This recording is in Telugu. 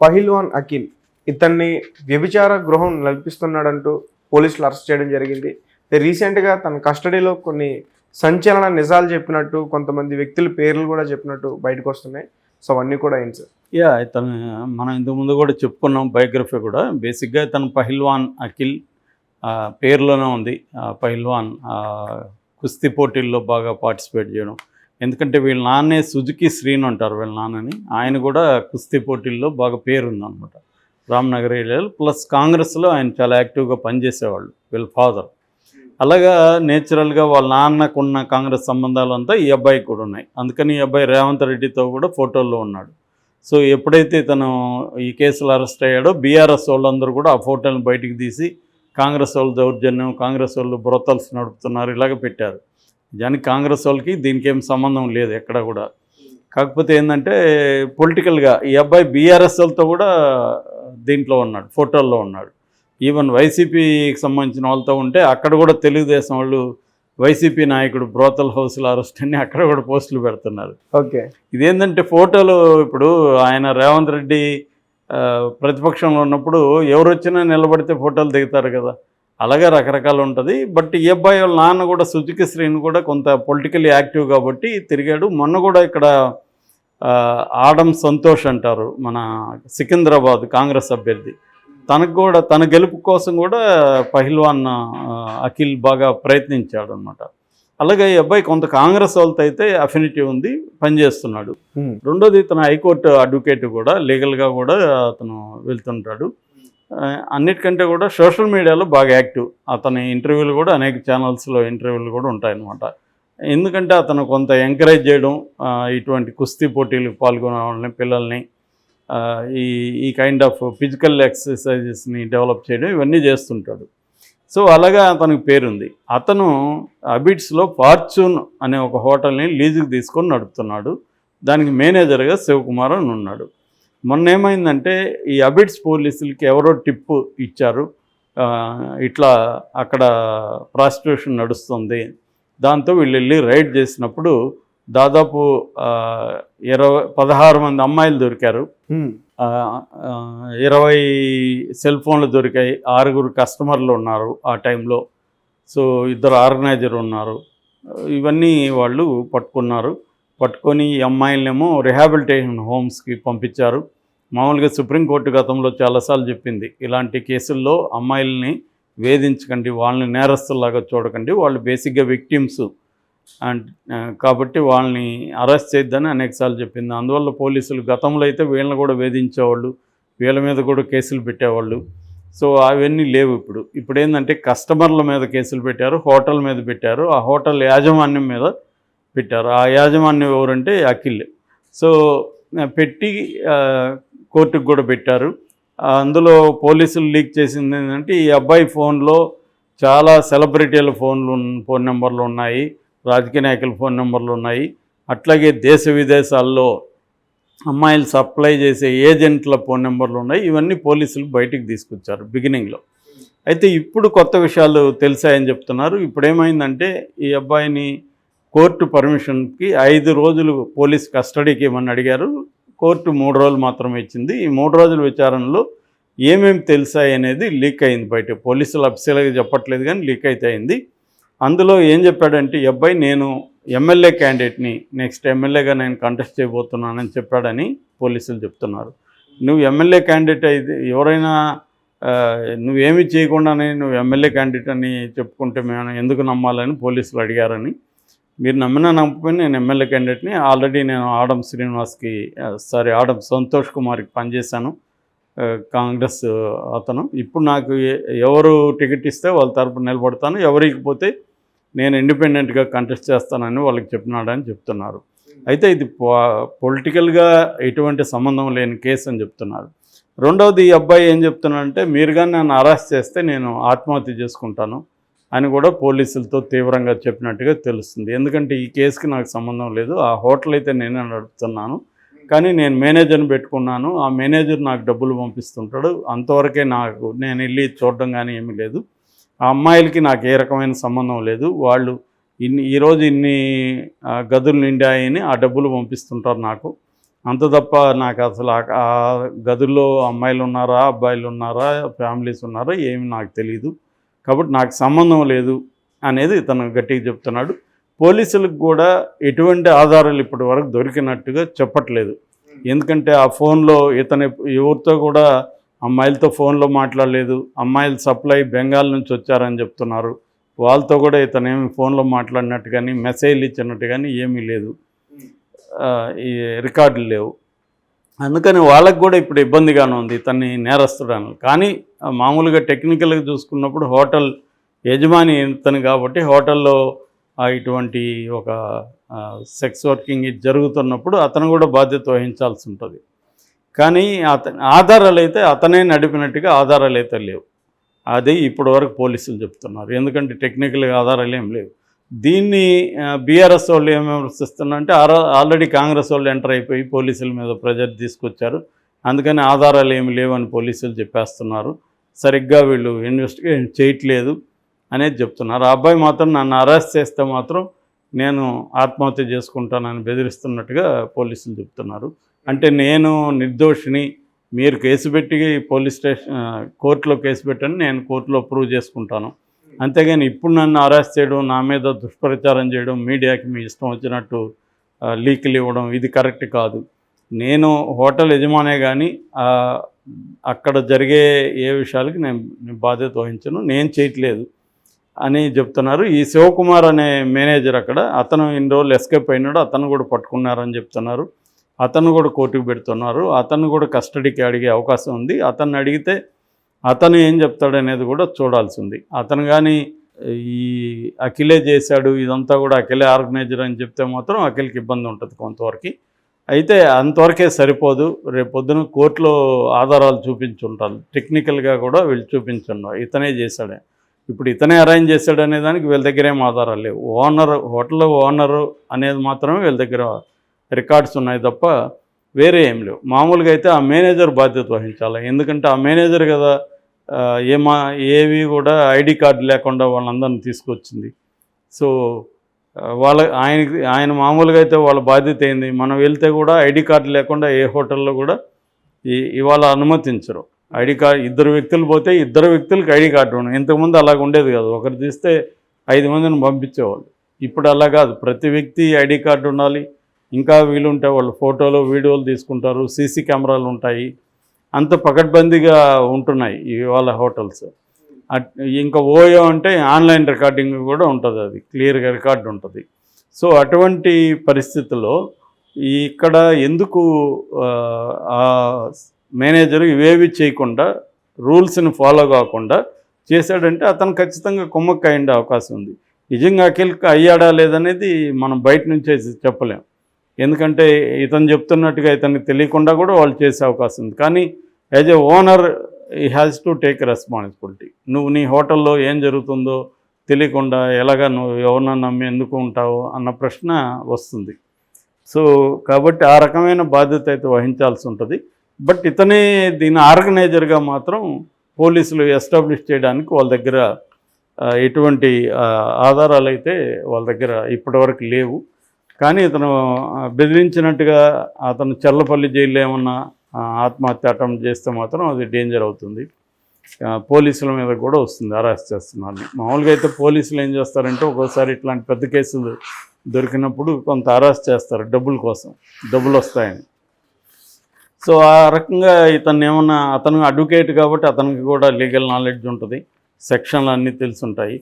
పహిల్వాన్ అఖిల్ ఇతన్ని వ్యభిచార గృహం నడిపిస్తున్నాడంటూ పోలీసులు అరెస్ట్ చేయడం జరిగింది. రీసెంట్గా తన కస్టడీలో కొన్ని సంచలన నిజాలు చెప్పినట్టు కొంతమంది వ్యక్తుల పేర్లు కూడా చెప్పినట్టు బయటకు వస్తున్నాయి. సో అవన్నీ కూడా ఏంటి సార్? యా ఇతను మనం ఇంతకుముందు కూడా చెప్పుకున్నాం బయోగ్రఫీ కూడా. బేసిక్గా ఇతను పహిల్వాన్ అఖిల్ పేర్లోనే ఉంది. పహిల్వాన్ కుస్తీ పోటీల్లో బాగా పార్టిసిపేట్ చేయడం. ఎందుకంటే వీళ్ళ నాన్నే సుజుకి శ్రీను అంటారు వీళ్ళ నాన్నని. ఆయన కూడా కుస్తీ పోటీల్లో బాగా పేరుందనమాట రామ్నగర్ ఏరియాలో ప్లస్ కాంగ్రెస్లో ఆయన చాలా యాక్టివ్గా పనిచేసేవాళ్ళు వీళ్ళ ఫాదర్. అలాగా నేచురల్గా వాళ్ళ నాన్నకున్న కాంగ్రెస్ సంబంధాలు అంతా ఈ అబ్బాయికి కూడా ఉన్నాయి. అందుకని ఈ అబ్బాయి రేవంత్ రెడ్డితో కూడా ఫోటోల్లో ఉన్నాడు. సో ఎప్పుడైతే తను ఈ కేసులో అరెస్ట్ అయ్యాడో బీఆర్ఎస్ వాళ్ళందరూ కూడా ఆ ఫోటోలను బయటికి తీసి కాంగ్రెస్ వాళ్ళు దౌర్జన్యం కాంగ్రెస్ వాళ్ళు బ్రొతల్స్ నడుపుతున్నారు ఇలాగ పెట్టారు. నిజానికి కాంగ్రెస్ వాళ్ళకి దీనికి ఏం సంబంధం లేదు ఎక్కడ కూడా. కాకపోతే ఏంటంటే పొలిటికల్గా ఈ అబ్బాయి బీఆర్ఎస్ వాళ్ళతో కూడా దీంట్లో ఉన్నాడు ఫోటోల్లో ఉన్నాడు. ఈవెన్ వైసీపీకి సంబంధించిన వాళ్ళతో ఉంటే అక్కడ కూడా తెలుగుదేశం వాళ్ళు వైసీపీ నాయకుడు బ్రోతల్ హౌస్లో అరెస్ట్ అని అక్కడ కూడా పోస్టులు పెడుతున్నారు. ఓకే. ఇదేంటంటే ఫోటోలు ఇప్పుడు ఆయన రేవంత్ రెడ్డి ప్రతిపక్షంలో ఉన్నప్పుడు ఎవరు వచ్చినా నిలబడితే ఫోటోలు దిగుతారు కదా. అలాగే రకరకాలు ఉంటుంది. బట్ ఈ అబ్బాయి వాళ్ళ నాన్న కూడా సుజుకి శ్రీని కూడా కొంత పొలిటికల్లీ యాక్టివ్ కాబట్టి తిరిగాడు. మొన్న కూడా ఇక్కడ ఆడం సంతోష్ అంటారు మన సికింద్రాబాద్ కాంగ్రెస్ అభ్యర్థి. తనకు కూడా తన గెలుపు కోసం కూడా పహిల్వాన్ అఖిల్ బాగా ప్రయత్నించాడు అనమాట అలాగే ఈ అబ్బాయి కొంత కాంగ్రెస్ వాళ్ళతో అయితే అఫినిటీ ఉంది పనిచేస్తున్నాడు. రెండోది ఇతను హైకోర్టు అడ్వకేట్ కూడా లీగల్గా కూడా అతను వెళ్తుంటాడు. అన్నిటికంటే కూడా సోషల్ మీడియాలో బాగా యాక్టివ్. అతని ఇంటర్వ్యూలు కూడా అనేక ఛానల్స్లో ఇంటర్వ్యూలు కూడా ఉంటాయన్నమాట. ఎందుకంటే అతను కొంత ఎంకరేజ్ చేయడం ఇటువంటి కుస్తీ పోటీలకు పాల్గొనే వాళ్ళని పిల్లల్ని ఈ ఈ కైండ్ ఆఫ్ ఫిజికల్ ఎక్సర్సైజెస్ని డెవలప్ చేయడం ఇవన్నీ చేస్తుంటాడు. సో అలాగా అతనికి పేరుంది. అతను అబిట్స్లో ఫార్చ్యూన్ అనే ఒక హోటల్ని లీజుకి తీసుకొని నడుపుతున్నాడు. దానికి మేనేజర్గా శివకుమార్ అని ఉన్నాడు. మొన్న ఏమైందంటే ఈ అబిట్స్ పోలీసులకి ఎవరో టిప్పు ఇచ్చారు. ఇట్లా అక్కడ ప్రాస్టిట్యూషన్ నడుస్తుంది. దాంతో వీళ్ళు వెళ్ళి రైడ్ చేసినప్పుడు దాదాపు ఇరవై పదహారు మంది అమ్మాయిలు దొరికారు. ఇరవై సెల్ ఫోన్లు దొరికాయి. ఆరుగురు కస్టమర్లు ఉన్నారు ఆ టైంలో. సో ఇద్దరు ఆర్గనైజర్ ఉన్నారు. ఇవన్నీ వాళ్ళు పట్టుకున్నారు. పట్టుకొని ఈ అమ్మాయిలనేమో రిహాబిలిటేషన్ హోమ్స్కి పంపించారు. మామూలుగా సుప్రీంకోర్టు గతంలో చాలాసార్లు చెప్పింది ఇలాంటి కేసుల్లో అమ్మాయిల్ని వేధించకండి వాళ్ళని నేరస్తుల్లాగా చూడకండి వాళ్ళు బేసిక్గా విక్టిమ్స్ అండ్ కాబట్టి వాళ్ళని అరెస్ట్ చేయొద్దని అనేకసార్లు చెప్పింది. అందువల్ల పోలీసులు గతంలో అయితే వీళ్ళని కూడా వేధించేవాళ్ళు వీళ్ళ మీద కూడా కేసులు పెట్టేవాళ్ళు. సో అవన్నీ లేవు ఇప్పుడు. ఇప్పుడు ఏంటంటే కస్టమర్ల మీద కేసులు పెట్టారు హోటల్ మీద పెట్టారు ఆ హోటల్ యాజమాన్యం మీద పెట్టారు. ఆ యాజమాన్యం ఎవరంటే అఖిల్. సో పెట్టి కోర్టుకు కూడా పెట్టారు. అందులో పోలీసులు లీక్ చేసింది ఏంటంటే ఈ అబ్బాయి ఫోన్లో చాలా సెలబ్రిటీల ఫోన్లు ఫోన్ నెంబర్లు ఉన్నాయి రాజకీయ నాయకుల ఫోన్ నెంబర్లు ఉన్నాయి. అట్లాగే దేశ విదేశాల్లో అమ్మాయిలు సప్లై చేసే ఏజెంట్ల ఫోన్ నెంబర్లు ఉన్నాయి. ఇవన్నీ పోలీసులు బయటికి తీసుకొచ్చారు బిగినింగ్లో. అయితే ఇప్పుడు కొత్త విషయాలు తెలిసాయని చెప్తున్నారు. ఇప్పుడు ఏమైందంటే ఈ అబ్బాయిని కోర్టు పర్మిషన్కి ఐదు రోజులు పోలీస్ కస్టడీకి ఇవ్వమని అడిగారు. కోర్టు మూడు రోజులు మాత్రమే ఇచ్చింది. ఈ మూడు రోజుల విచారణలో ఏమేమి తెలిసాయి అనేది లీక్ అయింది బయట. పోలీసులు అఫీషియల్గా చెప్పట్లేదు కానీ లీక్ అయితే అయింది. అందులో ఏం చెప్పాడంటే ఈ అబ్బాయి నేను ఎమ్మెల్యే క్యాండిడేట్ని నెక్స్ట్ ఎమ్మెల్యేగా నేను కంటెస్ట్ చేయబోతున్నానని చెప్పాడని పోలీసులు చెప్తున్నారు. నువ్వు ఎమ్మెల్యే క్యాండిడేట్ అయితే ఎవరైనా నువ్వేమి చేయకుండానే నువ్వు ఎమ్మెల్యే క్యాండిడేట్ అని చెప్పుకుంటే మేము ఎందుకు నమ్మాలని పోలీసులు అడిగారని మీరు నమ్మినా నమ్మకపోయినా నేను ఎమ్మెల్యే క్యాండిడేట్ని ఆల్రెడీ నేను ఆడం శ్రీనివాస్కి సారీ ఆడం సంతోష్ కుమార్కి పనిచేశాను. కాంగ్రెస్ అతను. ఇప్పుడు నాకు ఎవరు టికెట్ ఇస్తే వాళ్ళ తరపున నిలబడతాను. ఎవరికి పోతే నేను ఇండిపెండెంట్గా కంటెస్ట్ చేస్తానని వాళ్ళకి చెప్పినాడని చెప్తున్నారు. అయితే ఇది పొలిటికల్గా ఎటువంటి సంబంధం లేని కేసు అని చెప్తున్నారు. రెండవది ఈ అబ్బాయి ఏం చెప్తున్నాడంటే మీరు కానీ నన్ను అరెస్ట్ చేస్తే నేను ఆత్మహత్య చేసుకుంటాను. అని కూడా పోలీసులతో తీవ్రంగా చెప్పినట్టుగా తెలుస్తుంది. ఎందుకంటే ఈ కేసుకి నాకు సంబంధం లేదు. ఆ హోటల్ అయితే నేనే నడుపుతున్నాను. కానీ నేను మేనేజర్ని పెట్టుకున్నాను. ఆ మేనేజర్ నాకు డబ్బులు పంపిస్తుంటాడు. అంతవరకే నాకు నేను వెళ్ళి చూడడం కానీ ఏమీ లేదు. ఆ అమ్మాయిలకి నాకు ఏ రకమైన సంబంధం లేదు. వాళ్ళు ఇన్ని ఈరోజు ఇన్ని ఆ, గదులు నిండాయని ఆ డబ్బులు పంపిస్తుంటారు నాకు. అంత తప్ప నాకు అసలు ఆ- ఆ గదుల్లో అమ్మాయిలు ఉన్నారా అబ్బాయిలు ఉన్నారా ఫ్యామిలీస్ ఉన్నారా ఏమి నాకు తెలియదు కాబట్టి నాకు సంబంధం లేదు అనేది ఇతను గట్టిగా చెప్తున్నాడు. పోలీసులకు కూడా ఎటువంటి ఆధారాలు ఇప్పటి వరకు దొరికినట్టుగా చెప్పట్లేదు. ఎందుకంటే ఆ ఫోన్లో ఇతను ఎవరితో కూడా అమ్మాయిలతో ఫోన్లో మాట్లాడలేదు. అమ్మాయిలు సప్లై బెంగాల్ నుంచి వచ్చారని చెప్తున్నారు. వాళ్ళతో కూడా ఇతను ఏమి ఫోన్లో మాట్లాడినట్టు కానీ మెసేజ్లు ఇచ్చినట్టు కానీ ఏమీ లేదు. ఈ రికార్డులు లేవు. అందుకని వాళ్ళకు కూడా ఇప్పుడు ఇబ్బందిగానే ఉంది ఇతన్ని నేరస్తుడాను కానీ మామూలుగా టెక్నికల్గా చూసుకున్నప్పుడు హోటల్ యజమాని ఇతను కాబట్టి హోటల్లో ఇటువంటి ఒక సెక్స్ వర్కింగ్ ఇది జరుగుతున్నప్పుడు అతను కూడా బాధ్యత వహించాల్సి ఉంటుంది. కానీ అతని ఆధారాలు అయితే అతనే నడిపినట్టుగా ఆధారాలు అయితే లేవు. అది ఇప్పటి వరకు పోలీసులు చెప్తున్నారు. ఎందుకంటే టెక్నికల్గా ఆధారాలు ఏం లేవు. దీన్ని బీఆర్ఎస్ వాళ్ళు ఏం విమర్శిస్తున్నారంటే ఆల్రెడీ కాంగ్రెస్ వాళ్ళు ఎంటర్ అయిపోయి పోలీసుల మీద ప్రెజర్ తీసుకొచ్చారు. అందుకని ఆధారాలు ఏమి లేవని పోలీసులు చెప్పేస్తున్నారు. సరిగ్గా వీళ్ళు ఇన్వెస్టిగేషన్ చేయట్లేదు అనేది చెప్తున్నారు. ఆ అబ్బాయి మాత్రం నన్ను అరెస్ట్ చేస్తే మాత్రం నేను ఆత్మహత్య చేసుకుంటానని బెదిరిస్తున్నట్టుగా పోలీసులు చెప్తున్నారు. అంటే నేను నిర్దోషిని మీరు కేసు పెట్టి పోలీస్ స్టేషన్ కోర్టులో కేసు పెట్టని నేను కోర్టులో ప్రూవ్ చేసుకుంటాను. అంతేగాని ఇప్పుడు నన్ను అరెస్ట్ చేయడం నా మీద దుష్ప్రచారం చేయడం మీడియాకి మీ ఇష్టం వచ్చినట్టు లీకులు ఇవ్వడం ఇది కరెక్ట్ కాదు. నేను హోటల్ యజమానే కానీ అక్కడ జరిగే ఏ విషయాలకి నేను బాధ్యత వహించను నేను చేయట్లేదు అని చెప్తున్నారు. ఈ శివకుమార్ అనే మేనేజర్ అక్కడ అతను ఇన్ని రోజులు ఎస్కేప్ అయినాడు అతను కూడా పట్టుకున్నారని చెప్తున్నారు. అతను కూడా కోర్టుకు పెడుతున్నారు అతను కూడా కస్టడీకి అడిగే అవకాశం ఉంది. అతన్ని అడిగితే అతను ఏం చెప్తాడు అనేది కూడా చూడాల్సి ఉంది అతను కానీ ఈ అఖిలే చేశాడు ఇదంతా కూడా అఖిలే ఆర్గనైజర్ అని చెప్తే మాత్రం అఖిల్కి ఇబ్బంది ఉంటుంది కొంతవరకు. అయితే అంతవరకే సరిపోదు. రేపు పొద్దున కోర్టులో ఆధారాలు చూపించుంటారు. టెక్నికల్గా కూడా వీళ్ళు చూపించుండారు ఇతనే చేశాడే. ఇప్పుడు ఇతనే అరేంజ్ చేశాడు అనే దానికి వీళ్ళ దగ్గర ఏం ఆధారాలు లేవు. ఓనర్ హోటల్ ఓనరు అనేది మాత్రమే వీళ్ళ దగ్గర రికార్డ్స్ ఉన్నాయి తప్ప వేరే ఏం లేవు. మామూలుగా అయితే ఆ మేనేజర్ బాధ్యత వహించాలి. ఎందుకంటే ఆ మేనేజర్ కదా ఏమా ఏవి కూడా ఐడి కార్డు లేకుండా వాళ్ళందరిని తీసుకొచ్చింది. సో వాళ్ళ ఆయనకి ఆయన మామూలుగా అయితే వాళ్ళ బాధ్యత ఏంది? మనం వెళ్తే కూడా ఐడి కార్డు లేకుండా ఏ హోటల్లో కూడా ఈ ఇవాళ అనుమతించరు. ఐడి కార్డు ఇద్దరు వ్యక్తులు పోతే ఇద్దరు వ్యక్తులకి ఐడి కార్డు ఉండదు. ఇంతకుముందు అలాగ ఉండేది కాదు. ఒకరు తీస్తే ఐదు మందిని పంపించేవాళ్ళు. ఇప్పుడు అలా కాదు. ప్రతి వ్యక్తి ఐడి కార్డు ఉండాలి. ఇంకా వీలుంటే వాళ్ళు ఫోటోలు వీడియోలు తీసుకుంటారు. సీసీ కెమెరాలు ఉంటాయి. అంత పకడ్బందీగా ఉంటున్నాయి ఇవాళ హోటల్స్. అట్ ఇంకా ఓయో అంటే ఆన్లైన్ రికార్డింగ్ కూడా ఉంటుంది అది క్లియర్గా రికార్డు ఉంటుంది. సో అటువంటి పరిస్థితుల్లో ఇక్కడ ఎందుకు ఆ, మేనేజర్ ఇవేవి చేయకుండా రూల్స్ని ఫాలో కాకుండా చేశాడంటే అతను ఖచ్చితంగా కుమ్మక్క అయ్యే అవకాశం ఉంది. నిజంగా అఖిల్కి అయ్యాడా లేదనేది మనం బయట నుంచే చెప్పలేం. ఎందుకంటే ఇతను చెప్తున్నట్టుగా ఇతనికి తెలియకుండా కూడా వాళ్ళు చేసే అవకాశం ఉంది. కానీ as a owner he has to take responsibility నువ్వు నీ హోటల్లో ఏం జరుగుతుందో తెలియకుండా ఎలాగా నువ్వు ఎవరిన నమ్మి ఎందుకు ఉంటావు అన్న ప్రశ్న వస్తుంది. సో కాబట్టి ఆ రకమైన బాధ్యత అయితే వహించాల్సి ఉంటుంది. బట్ ఇతనే దీని ఆర్గనైజర్గా మాత్రం పోలీసులు ఎస్టాబ్లిష్ చేయడానికి వాళ్ళ దగ్గర ఎటువంటి ఆధారాలు అయితే వాళ్ళ దగ్గర ఇప్పటివరకు లేవు. కానీ ఇతను బెదిరించినట్టుగా అతను చల్లపల్లి జైల్లో ఏమన్నా ఆత్మహత్య అటెంప్ట్ చేస్తే మాత్రం అది డేంజర్ అవుతుంది. పోలీసుల మీద కూడా వస్తుంది అరెస్ట్ చేస్తున్నారు. మామూలుగా అయితే పోలీసులు ఏం చేస్తారంటే ఒక్కోసారి ఇట్లాంటి పెద్ద కేసులు దొరికినప్పుడు కొంత అరెస్ట్ చేస్తారు డబ్బుల కోసం డబ్బులు వస్తాయని. సో ఆ రకంగా ఇతను ఏమన్నా అతను అడ్వకేట్ కాబట్టి అతనికి కూడా లీగల్ నాలెడ్జ్ ఉంటుంది సెక్షన్లు అన్నీ తెలిసి ఉంటాయి.